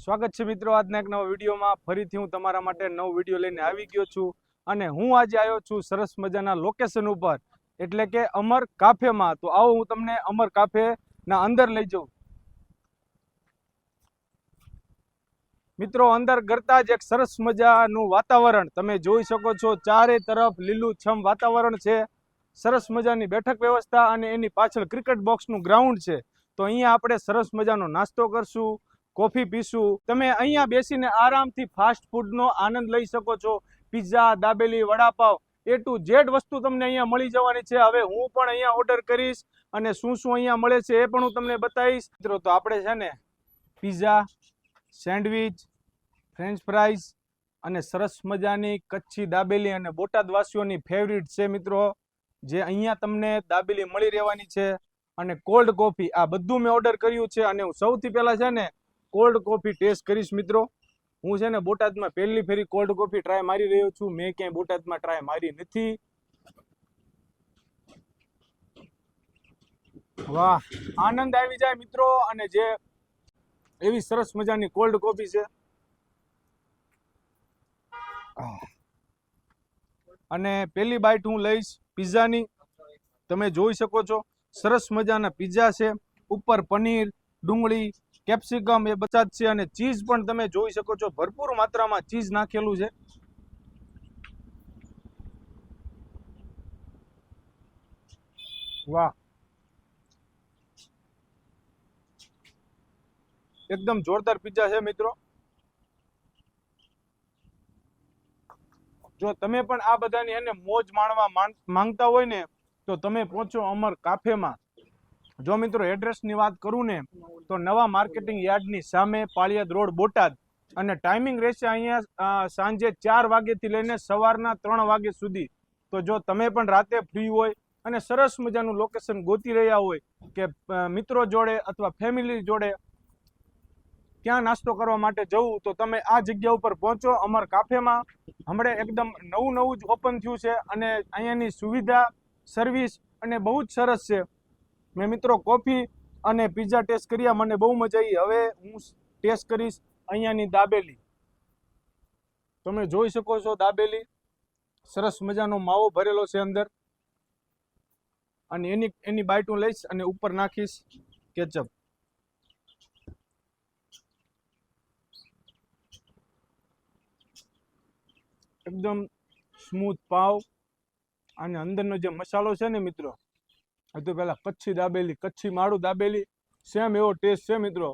સ્વાગત છે મિત્રો આજના એક નવા વિડીયોમાં. ફરીથી હું તમારા માટે નવો વીડિયો લઈને આવી ગયો છું અને હું આજે આવ્યો છું સરસ મજાના લોકેશન ઉપર. એટલે કે અમર કાફેમાં. તો આવો હું તમને અમર કાફેના અંદર લઈ જાઉં. મિત્રો, અંદર કરતા જ એક સરસ મજાનું વાતાવરણ. તમે જોઈ શકો છો ચારે તરફ લીલુંછમ વાતાવરણ છે. સરસ મજાની બેઠક વ્યવસ્થા અને એની પાછળ ક્રિકેટ બોક્સનું ગ્રાઉન્ડ છે. તો અહીંયા આપણે સરસ મજાનો નાસ્તો કરશું. કોફી પીશું. તમે અહીંયા બેસીને આરામથી ફાસ્ટ ફૂડનો આનંદ લઈ શકો છો. Pizza dabeli, vada pav A to Z વસ્તુ તમને અહીંયા મળી જવાની છે. હવે હું પણ અહીંયા ઓર્ડર કરીશ અને શું શું અહીંયા મળે છે એ પણ હું તમને બતાવીશ. મિત્રો, તો આપણે છે ને પિઝા સેન્ડવિચ ફ્રેન્ચ ફ્રાઈઝ અને સરસ મજાની કચ્છી દાબેલી અને બોટાદવાસીઓની ફેવરિટ છે મિત્રો, જે અહીંયા તમને દાબેલી મળી રહેવાની છે. અને કોલ્ડ કોફી આ બધું મેં ઓર્ડર કર્યું છે અને હું સૌથી પહેલાં છે ને કોલ્ડ કોફી ટેસ્ટ કરીશ મિત્રો. હું છે ને બોટાદમાં પહેલી ફેરી કોલ્ડ કોફી ટ્રાય મારી રહ્યો છું. મેં ક્યાંય બોટાદમાં ટ્રાય મારી નથી. વાહ, આનંદ આવી જાય મિત્રો. અને જે એવી સરસ મજાની કોલ્ડ કોફી છે. અને પેલી બાઈટ હું લઈશ પિઝાની. તમે જોઈ શકો છો. સરસ મજાના પિઝા છે. ઉપર પનીર, ડુંગળી કેપ્સિકમ એ બધા છે અને ચીઝ પણ તમે જોઈ શકો છો. ભરપૂર માત્રામાં ચીઝ નાખેલું છે. વાહ. એકદમ જોરદાર પિઝા છે મિત્રો. જો તમે પણ આ બધાની એને મોજ માણવા માંગતા હોય ને, તો તમે પહોંચો અમર કાફેમાં જો મિત્રો એડ્રેસની વાત કરું ને, તો નવા માર્કેટિંગ યાર્ડની સામે પાળિયાદ રોડ, બોટાદ. અને ટાઈમિંગ રહેશે અહીંયા સાંજે ચાર વાગ્યાથી લઈને સવારના ત્રણ વાગ્યા સુધી. તો જો તમે પણ રાતે ફ્રી હોય અને સરસ મજાનું લોકેશન ગોતી રહ્યા હોય કે મિત્રો જોડે અથવા ફેમિલી જોડે ક્યાં નાસ્તો કરવા માટે જવું, તો તમે આ જગ્યા ઉપર પહોંચો અમર કાફેમાં હમણાં એકદમ નવું નવું જ ઓપન થયું છે અને અહીંયાની સુવિધા સર્વિસ અને બહુ જ સરસ છે. મેં મિત્રો કોફી અને પીઝા ટેસ્ટ કર્યા. મને બહુ મજા આવી હવે હું ટેસ્ટ કરીશ અહીંયાની દાબેલી. તમે જોઈ શકો છો દાબેલી. સરસ મજાનો માવો ભરેલો છે અંદર. અને એની એની બાઈટ હું લઈશ અને ઉપર નાખીશ કેચઅપ. એકદમ સ્મૂથ પાવ. અને અંદરનો જે મસાલો છે ને મિત્રો તો પેલા કચ્છી દાબેલી કચ્છી માળું દાબેલી. સેમ એવો ટેસ્ટ છે મિત્રો.